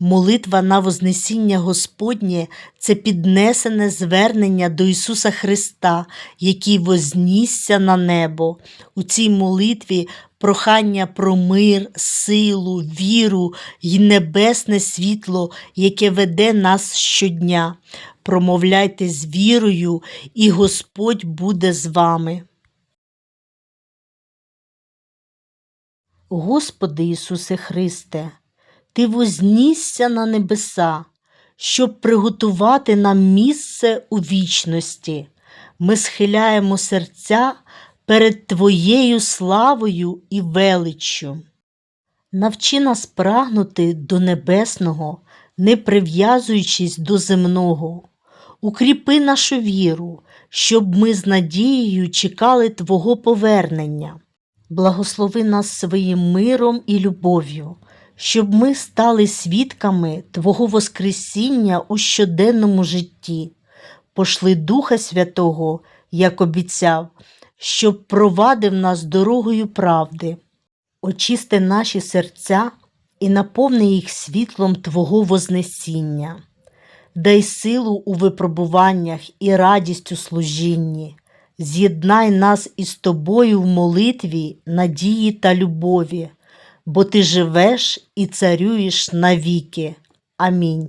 Молитва на Вознесіння Господнє це піднесене звернення до Ісуса Христа, який вознісся на небо. У цій молитві прохання про мир, силу, віру й небесне світло, яке веде нас щодня. Промовляйте з вірою, і Господь буде з вами. Господи Ісусе Христе, Ти вознісся на небеса, щоб приготувати нам місце у вічності. Ми схиляємо серця перед Твоєю славою і величчю. Навчи нас прагнути до небесного, не прив'язуючись до земного. Укріпи нашу віру, щоб ми з надією чекали Твого повернення. Благослови нас своїм миром і любов'ю, щоб ми стали свідками Твого Воскресіння у щоденному житті. Пошли Духа Святого, як обіцяв, щоб провадив нас дорогою правди. Очисти наші серця і наповни їх світлом Твого Вознесіння. Дай силу у випробуваннях і радість у служінні. З'єднай нас із тобою в молитві, надії та любові, бо ти живеш і царюєш навіки. Амінь.